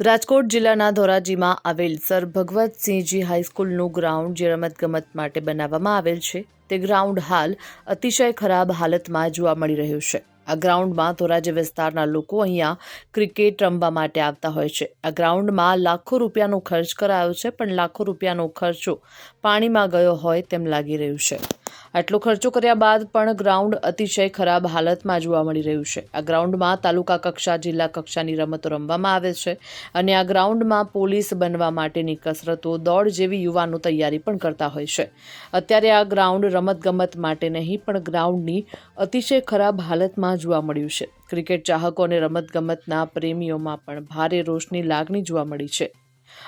રાજકોટ જિલ્લાના ધોરાજીમાં આવેલ sir Bhagwatsinhji હાઈસ્કૂલનું ground જે રમતગમત માટે બનાવવામાં આવેલ છે. તે ગ્રાઉન્ડ હાલ અતિશય ખરાબ હાલતમાં જોવા મળી રહ્યું છે. આ ગ્રાઉન્ડમાં ધોરાજી વિસ્તારના લોકો અહીંયા ક્રિકેટ રમવા માટે આવતા હોય છે. આ ગ્રાઉન્ડમાં લાખો રૂપિયાનો ખર્ચ કરાયો છે, પણ લાખો રૂપિયાનો ખર્ચો પાણીમાં ગયો હોય તેમ લાગી રહ્યું છે. આટલો ખર્ચો કર્યા બાદ પણ ગ્રાઉન્ડ અતિશય ખરાબ હાલતમાં જોવા મળી રહ્યું છે. આ ગ્રાઉન્ડમાં તાલુકા કક્ષા, જિલ્લા કક્ષાની રમતો રમવામાં આવે છે અને આ ગ્રાઉન્ડમાં પોલીસ બનવા માટેની કસરતો દોડ જેવી યુવાનો તૈયારી પણ કરતા હોય છે. અત્યારે આ ગ્રાઉન્ડ રમતગમત માટે નહીં, પણ ગ્રાઉન્ડની અતિશય ખરાબ હાલતમાં જોવા મળ્યું છે. ક્રિકેટ ચાહકો અને રમતગમતના પ્રેમીઓમાં પણ ભારે રોષની લાગણી જોવા મળી છે.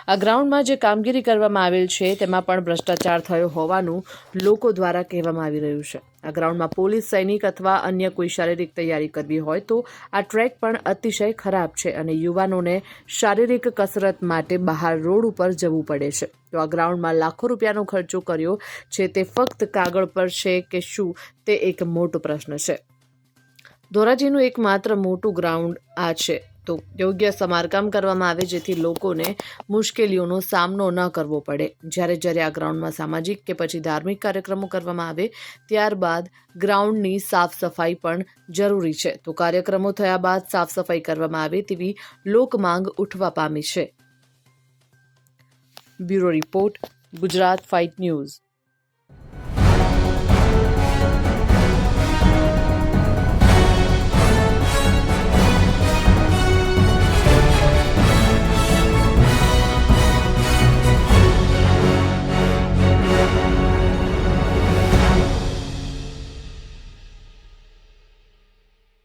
આ ગ્રાઉન્ડમાં જે કામગીરી કરવામાં આવેલ છે, તેમાં પણ ભ્રષ્ટાચાર થયો હોવાનું લોકો દ્વારા કહેવામાં આવી રહ્યું છે. આ ગ્રાઉન્ડમાં પોલીસ, સૈનિક અથવા અન્ય કોઈ શારીરિક તૈયારી કરવી હોય તો આ ટ્રેક પણ અતિશય ખરાબ છે અને યુવાનોને શારીરિક કસરત માટે બહાર રોડ ઉપર જવું પડે છે. તો આ ગ્રાઉન્ડમાં લાખો રૂપિયાનો ખર્ચો કર્યો છે, તે ફક્ત કાગળ પર છે કે શું, તે એક મોટો પ્રશ્ન છે. ધોરાજીનું એકમાત્ર મોટું ગ્રાઉન્ડ આ છે. તો યોગ્ય સમારકામ કરવામાં આવે જેથી લોકોને મુશ્કેલીઓનો સામનો ન કરવો પડે. જ્યારે જ્યારે આ ગ્રાઉન્ડમાં સામાજિક કે પછી ધાર્મિક કાર્યક્રમો કરવામાં આવે, ત્યારબાદ ગ્રાઉન્ડની સાફ સફાઈ પણ જરૂરી છે. તો કાર્યક્રમો થયા બાદ સાફ સફાઈ કરવામાં આવે તેવી લોકમાંગ ઉઠવા પામી છે. Bureau report, Gujarat fight news.